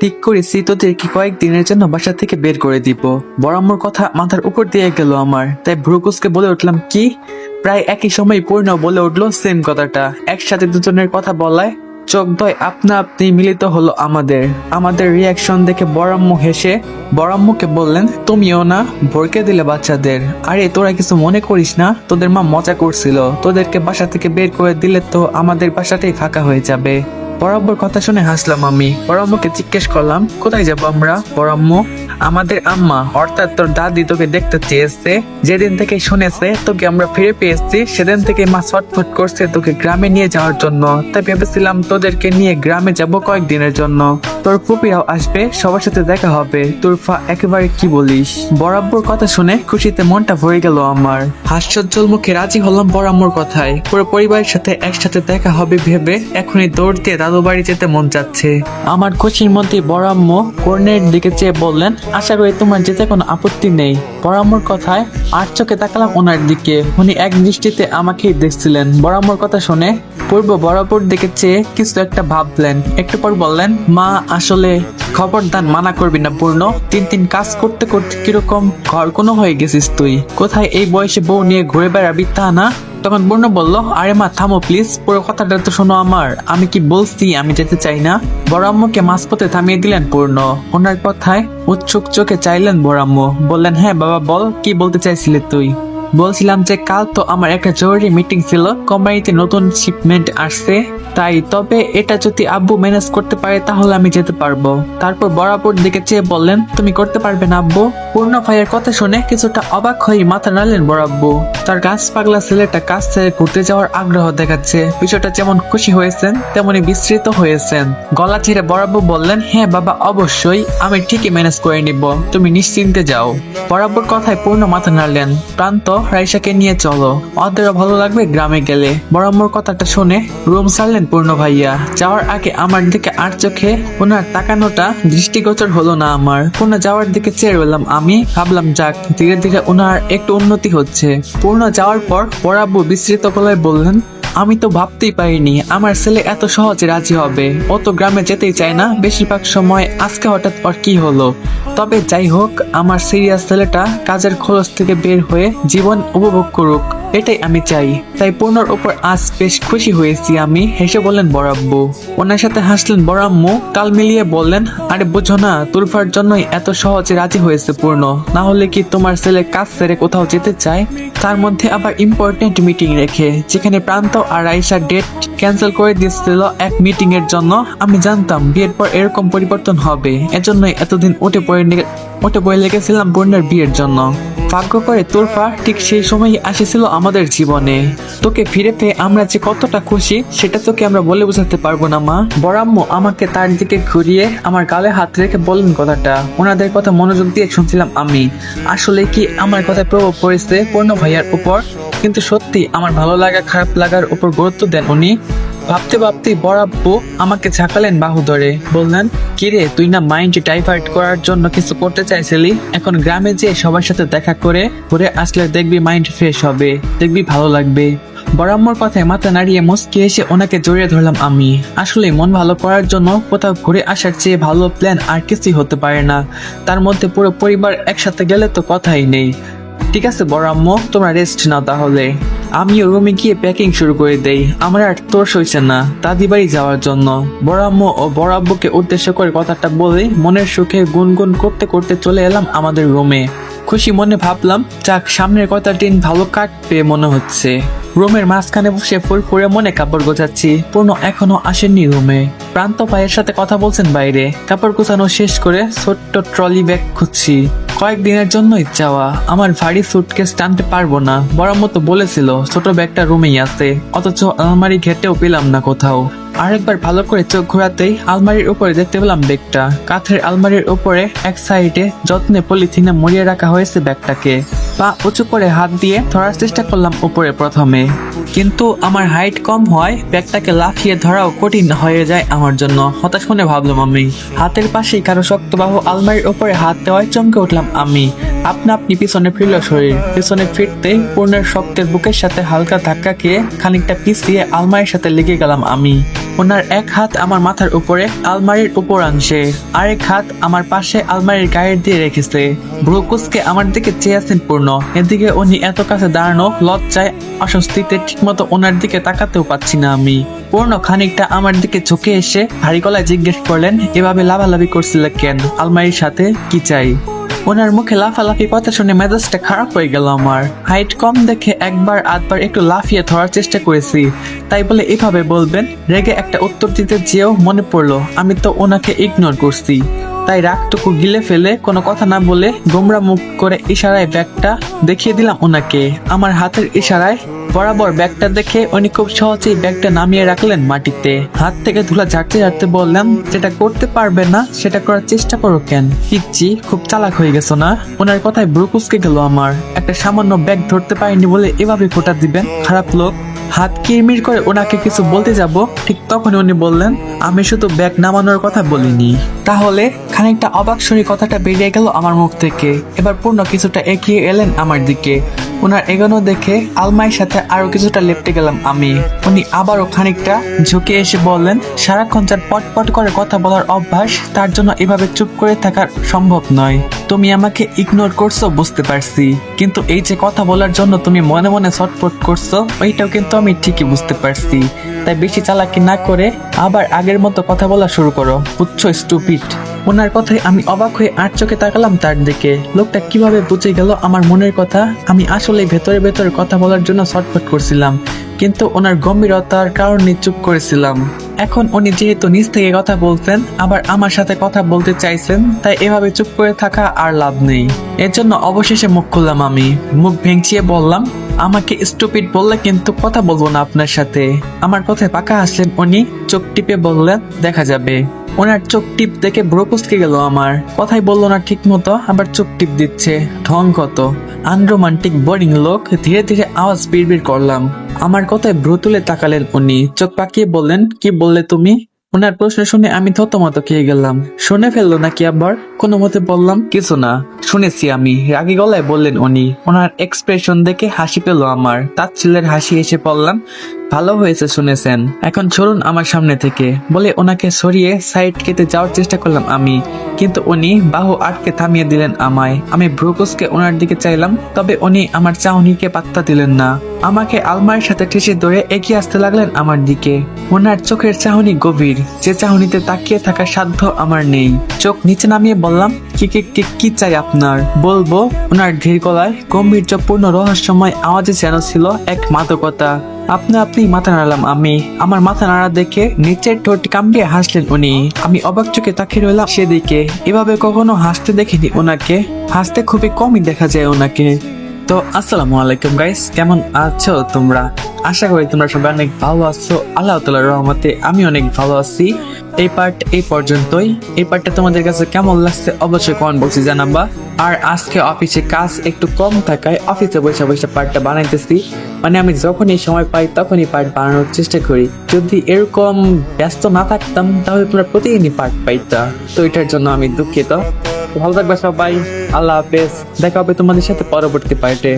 ঠিক করেছি তোদেরকে কয়েকদিনের জন্য বাসা থেকে বের করে দিব। বরাম্মর কথা মাথার উপর দিয়ে গেল আমার। তাই ভ্রুকুসকে বলে উঠলাম, কি? প্রায় একই সময় পূর্ণ বলে উঠল সেম কথাটা। একসাথে দুজনের কথা বলায়, চোখ দয় আপনা আপনি মিলিত হলো আমাদের। আমাদের রিয়াকশন দেখে বরাম্মু হেসে, বরাম্মুকে বললেন, তুমিও না, ভরকে দিলে বাচ্চাদের। আরে, তোরা কিছু মনে করিস না? তোদের মা মজা করছিল। তোদেরকে বাসা থেকে বের করে দিলে তো আমাদের বাসাটাই ফাঁকা হয়ে যাবে। বরাব্বর কথা শুনে হাসলাম আমি। বরাম্মকে জিজ্ঞেস করলাম কোথায় যাব আমরা? বরাম্ম আমাদের আম্মা, অর্থাৎ তোর দাদি তোকে দেখতে চেয়েছে, যেদিন থেকে শুনেছে তোকে আমরা ফিরে পেয়েছি, সেদিন থেকে মা ছটফট করছে তোকে গ্রামে নিয়ে যাওয়ার জন্য। তাই ভেবেছিলাম তোদেরকে নিয়ে গ্রামে যাব কয়েকদিনের জন্য। তোর ফুপিরাও আসবে, সবার সাথে দেখা হবে। তোর ফা একেবারে কি বলিস? বরাব্বর কথা শুনে খুশিতে মনটা ভরে গেল আমার। হাস্যোজ্জ্বল মুখে রাজি হলাম বরাম্মর কথায়। পুরো পরিবারের সাথে একসাথে দেখা হবে ভেবে এখনই দৌড় দিয়ে দাদু বাড়ি যেতে মন যাচ্ছে। আমার খুশির মধ্যে বরাম্ম কর্ণের দিকে চেয়ে বললেন আশা করি তোমার যেতে কোনো আপত্তি নেই। বরাম্মর কথায় আর চোখে তাকালাম ওনার দিকে। উনি এক দৃষ্টিতে আমাকেই দেখছিলেন। বরাম্মর কথা শুনে পূর্ব বরাবর দিকে চেয়ে কিছু একটা ভাবলেন। একটু পর বললেন, মা, আসলে খবরদার মানা করবি না পূর্ণ। তিন তিন কাজ করতে করতে কীরকম ঘর কোনো হয়ে গেছিস তুই। কোথায় এই বয়সে বউ নিয়ে ঘুরে বেড়াবি তা না? তখন বর্ণ বলল, আরে মা, থামো প্লিজ পুরো কথাটা তো শোনো আমার। আমি কি বলছি, আমি যেতে চাই না? বড়াম্মকে মাঝপথে থামিয়ে দিলেন পূর্ণ। ওনার কথায় উৎসুক চোখে চাইলেন বড়াম্ম। বললেন হ্যাঁ বাবা, বল, কি বলতে চাইছিলে তুই? বলছিলাম যে, কাল তো আমার একটা জরুরি মিটিং ছিল। কোম্পানিতে নতুন শিপমেন্ট আসছে। তাই, তবে এটা যদি আব্বু ম্যানেজ করতে পারে, তাহলে আমি যেতে পারব। তারপর বরাবর দিকে চেয়ে বললেন, তুমি করতে পারবে না আব্বু। পূর্ণ ভাইয়ের কথা শুনে কিছুটা অবাক হয়ে মাথা নাড়লেন বরাব্বু তার গাছ পাগলা ছেলেটা কাছ থেকে ঘুরতে যাওয়ার আগ্রহ দেখাচ্ছে। বিষয়টা যেমন খুশি হয়েছেন তেমনি বিস্তৃত হয়েছেন। গলা চিরে বরাব্বু বললেন হ্যাঁ বাবা, অবশ্যই, আমি ঠিকই ম্যানেজ করে নিব। তুমি নিশ্চিন্তে যাও। বরাবর কথায় পূর্ণ মাথা নাড়লেন। প্রান্ত রাইসাকে নিয়ে চলো। ওদেরও ভালো লাগবে গ্রামে গেলে। বরাম্মর কথাটা শুনে রুম ছাড়লেন পূর্ণ ভাইয়া। যাওয়ার আগে আমার দিকে আর চোখে ওনার তাকানোটা দৃষ্টিগোচর হলো না আমার। পূর্ণ যাওয়ার দিকে চেয়ে রইলাম আমি। ভাবলাম, যাক, ধীরে ধীরে ওনার একটু উন্নতি হচ্ছে। পূর্ণ যাওয়ার পর বরাব্বু বিস্তৃত গলায় বললেন, আমি তো ভাবতেই পারিনি আমার ছেলে এত সহজে রাজি হবে। ও তো গ্রামে যেতেই চায় না। বেশিরভাগ সময় আজকে হঠাৎ ওর কি হলো? তবে যাই হোক, আমার সিরিয়াস ছেলেটা কাজের খরচ থেকে বের হয়ে জীবন উপভোগ করুক। এটাই আমি চাই। তাই পূর্ণর উপর আজ বেশ খুশি হয়েছি আমি, হেসে বললেন বড়াব্বু ওনার সাথে হাসলেন বরাম্মু কাল মিলিয়ে বললেন, আরে বুঝো না তুলফার জন্যই এত সহজে রাজি হয়েছে পূর্ণ। না হলে কি তোমার ছেলে কাজ সেরে কোথাও যেতে চায়? তার মধ্যে আবার ইম্পর্টেন্ট মিটিং রেখে, যেখানে প্রান্ত আর আইসা ডেট ক্যান্সেল করে দিয়েছিল এক মিটিং এর জন্য। আমি জানতাম বিয়ের পর এরকম পরিবর্তন হবে। এজন্যই এতদিন উঠে পড়ে উঠে পড়ে লেগেছিলাম বোনের বিয়ের জন্য। ভাগ্য করে তোরফা ঠিক সেই সময়ই আসেছিল আমাদের জীবনে। তোকে ফিরে পেয়ে আমরা যে কতটা খুশি, সেটা তোকে আমরা বলে বোঝাতে পারব না, মা। বরাম্মু আমাকে তার দিকে ঘুরিয়ে আমার গালে হাত রেখে বললেন কথাটা। ওনাদের কথা মনোযোগ দিয়ে শুনছিলাম আমি। আসলে কি আমার কথা প্রভাব পড়েছে পূর্ণ ভাইয়ার উপর? কিন্তু সত্যি আমার ভালো লাগা, খারাপ লাগার উপর গুরুত্ব দেন উনি। ভাবতে ভাবতে বরাব্বু আমাকে ঝাঁকালেন বাহু ধরে। বললেন কিরে তুই না মাইন্ড ডাইভার্ট করার জন্য কিছু করতে চাইছিলি? এখন গ্রামে যেয়ে সবার সাথে দেখা করে, ঘুরে আসলে দেখবি মাইন্ড ফ্রেশ হবে, দেখবি ভালো লাগবে। বরাম্মর কথায় মাথা নাড়িয়ে মুসকে এসে ওনাকে জড়িয়ে ধরলাম আমি। আসলে মন ভালো করার জন্য কোথাও ঘুরে আসার চেয়ে ভালো প্ল্যান আর কিছুই হতে পারে না। তার মধ্যে পুরো পরিবার একসাথে গেলে তো কথাই নেই। ঠিক আছে বড় আম্মু, তোমরা রেস্ট নাও তাহলে। আমিও রুমে গিয়ে প্যাকিং শুরু করে দেই। আমার আর তোর সইছে না দাদি বাড়ি যাওয়ার জন্য। বড় ও বড় আব্বুকে উদ্দেশ্য করে কথাটা বলে মনের সুখে গুনগুন করতে করতে চলে এলাম আমাদের রুমে। খুশি মনে ভাবলাম, যাক, সামনের কয়টা দিন ভালো কাটবে মনে হচ্ছে। রুমের মাঝখানে বসে ফুল করে মনে কাপড় গোছাচ্ছি। পূর্ণ এখনও আসেননি রুমে। প্রান্ত ভাইয়ের সাথে কথা বলছেন বাইরে। কাপড় গোছানো শেষ করে ছোট্ট ট্রলি ব্যাগ খুঁজছি। কয়েকদিনের জন্যই চাওয়া আমার ভারী সুটকেস টানতে পারব না। বড় মতো বলেছিল, ছোট ব্যাগটা রুমেই আছে। অথচ আলমারি ঘেটেও পেলাম না কোথাও। আরেকবার ভালো করে চোখ ঘোরাতেই আলমারির উপরে দেখতে পেলাম ব্যাগটা। কাঠের আলমারির উপরে এক সাইডে যত্নে পলিথিনে মরিয়ে রাখা হয়েছে ব্যাগটাকে। পা উঁচু করে হাত দিয়ে ধরার চেষ্টা করলাম উপরে প্রথমে। কিন্তু আমার হাইট কম হয়, ব্যাগটাকে লাফিয়ে ধরাও কঠিন হয়ে যায় আমার জন্য, হতাশ মনে ভাবলাম আমি। হাতের পাশেই কারও শক্তবাহু আলমারির উপরে হাত দেওয়ায় চমকে উঠলাম আমি। আপনা আপনি পিছনে ফিরল শরীর। পিছনে ফিরতে পূর্ণের শক্তের বুকের সাথে হালকা ধাক্কা খেয়ে খানিকটা পিছিয়ে আলমারির সাথে লেগে গেলাম আমি। ওনার এক হাত আমার মাথার উপরে আলমারির উপর অংশে আরেক হাত আমার পাশে আলমারির গায়ের দিয়ে রেখেছে। ব্রুকুসকে আমার দিকে চেয়ে আছেন পূর্ণ এদিকে উনি এত কাছে দাঁড়ানো লজ্জায় অস্বস্তিতে ঠিকমতো ওনার দিকে তাকাতেও পাচ্ছি না আমি। পূর্ণ খানিকটা আমার দিকে ঝুঁকে এসে ভারী গলায় জিজ্ঞেস করলেন, এভাবে লাভালাভি করছিল কেন? আলমারির সাথে কি চাই? ওনার মুখে লাফালাফি কথা শুনে মেজাজটা খারাপ হয়ে গেল আমার। হাইট কম দেখে একবার আধবার একটু লাফিয়ে ধরার চেষ্টা করেছি। তাই বলে এভাবে বলবেন? রেগে একটা উত্তর দিতে যেও মনে পড়ল। আমি তো ওনাকে ইগনোর করছি। তাই রাগটুকু গিলে ফেলে কোনো কথা না বলে গোমরা মুখ করে ইশারায় ব্যাগটা দেখিয়ে দিলাম ওনাকে। আমার হাতের ইশারায় বরাবর ব্যাগটা দেখে উনি খুব সহজেই ব্যাগটা নামিয়ে রাখলেন মাটিতে। হাত থেকে ধুলা ঝাড়তে ঝাড়তে বললাম যেটা করতে পারবে না, সেটা করার চেষ্টা করো কেন? পিচ্ছি খুব চালাক হয়ে গেছো না? ওনার কথায় ব্রুকুসকে গেল আমার। একটা সামান্য ব্যাগ ধরতে পারিনি বলে এভাবে ফোটা দিবেন? খারাপ লোক। হাত কিরমির করে ওনাকে কিছু বলতে যাব? ঠিক তখন উনি বললেন, আমি শুধু ব্যাগ নামানোর কথা বলিনি। তাহলে খানিকটা অবাক শরীর কথাটা বেরিয়ে গেল আমার মুখ থেকে। এবার পূর্ণ কিছুটা এগিয়ে এলেন আমার দিকে। ওনার এগোনো দেখে আলমারির সাথে আরও কিছুটা লেপটে গেলাম আমি। উনি আবারও খানিকটা ঝুঁকে এসে বললেন, সারাক্ষণ যার পটপট করে কথা বলার অভ্যাস, তার জন্য এভাবে চুপ করে থাকা সম্ভব নয়। তুমি আমাকে ইগনোর করছ, বুঝতে পারছি। কিন্তু এই যে কথা বলার জন্য তুমি মনে মনে ছটপট করছ, ওইটাও কিন্তু আমি ঠিকই বুঝতে পারছি। তাই বেশি চালাকি না করে আবার আগের মতো কথা বলা শুরু করো। বুঝছ, স্টুপিড? ওনার কথায় আমি অবাক হয়ে আট চোখে তাকালাম তার দিকে। লোকটা কীভাবে বুঝে গেল আমার মনের কথা? আমি আসলে ভেতরে ভেতরে কথা বলার জন্য ছটফট করছিলাম, কিন্তু ওনার গম্ভীরতার কারণে চুপ করেছিলাম। এখন উনি যেহেতু নিজ থেকে কথা বলছেন, আবার আমার সাথে কথা বলতে চাইছেন, তাই এভাবে চুপ করে থাকা আর লাভ নেই। এর জন্য অবশেষে মুখ খুললাম আমি। মুখ ভেঙচিয়ে বললাম, আমাকে স্টুপিড বললে কিন্তু কথা বলব না আপনার সাথে। আমার কথায় পাকা আসলেন উনি, চোখ টিপে বললেন, দেখা যাবে। ওনার চোখ টিপ দেখে ব্রো ব্রোকুসকে গেল আমার। কথাই বলল না ঠিক মতো আবার চোখ টিপ দিচ্ছে। ঢং কত। আনরোমান্টিক, বোরিং লোক, ধীরে ধীরে আওয়াজ বিড়বিড় করলাম। আমার কথায় ভ্রু তুলে তাকালেন উনি। চোখ পাকিয়ে বললেন, কি বললে তুমি? ওনার প্রশ্ন শুনে আমি থতমত খেয়ে গেলাম। শুনে ফেলল নাকি আবার? কোনো মতে বললাম, কিছু না। শুনেছি আমি। রাগী গলায় বললেন উনি। ওনার এক্সপ্রেশন দেখে হাসি পেল আমার। তার ছেলের হাসি এসে পড়লাম। ভালো হয়েছে শুনেছেন। এখন চলুন আমার সামনে থেকে। বলে ওনাকে সরিয়ে সাইড কেটে যাওয়ার চেষ্টা করলাম আমি। কিন্তু উনি বাহু আটকে থামিয়ে দিলেন আমায়। আমি ব্রুকুসকে ওনার দিকে চাইলাম, তবে উনি আমার চাউনিকে পাত্তা দিলেন না। আমাকে আলমারির সাথে ঠেসে ধরে এগিয়ে আসতে লাগলেন আমার দিকে। ওনার চোখের চাহনি গভীর। যে চাহনিতে তাকিয়ে থাকার সাধ্য আমার নেই। চোখ নিচে নামিয়ে বললাম কি কি কি চাই আপনার? বলব, ওনার ধীর গলায় গম্ভীর্যপূর্ণ রহস্যময় আওয়াজে যেন ছিল এক মাদকতা। আপনি আপনি মাথা নাড়ালাম আমি। আমার মাথা নাড়া দেখে নিচের ঠোঁট কামড়িয়ে হাসলেন উনি। আমি অবাক চোখে তাকিয়ে রইলাম সেদিকে। এভাবে কখনো হাসতে দেখিনি ওনাকে। হাসতে খুবই কমই দেখা যায় ওনাকে। তো, আসসালামু আলাইকুম গাইস কেমন আছো তোমরা? আশা করি তোমরা সবাই অনেক ভালো আছো। আল্লাহ তালার রহমতে আমি অনেক ভালো আছি। এই পার্ট এই পর্যন্তই। এই পার্টটা তোমাদের কাছে কেমন লাগছে অবশ্যই কমেন্ট বক্সে জানাবা। আর আজকে অফিসে কাজ একটু কম থাকায় অফিসে বসে বসে পার্টটা বানাইতেছি। মানে আমি যখনই সময় পাই তখনই পার্ট বানানোর চেষ্টা করি। যদি এরকম ব্যস্ত না থাকতাম তাহলে তোমরা প্রতিদিনই পার্ট পাইতা। তো এটার জন্য আমি দুঃখিত। ভালো থাকবে সবাই। আল্লাহ হাফেজ। দেখা হবে তোমাদের সাথে পরবর্তী পার্টে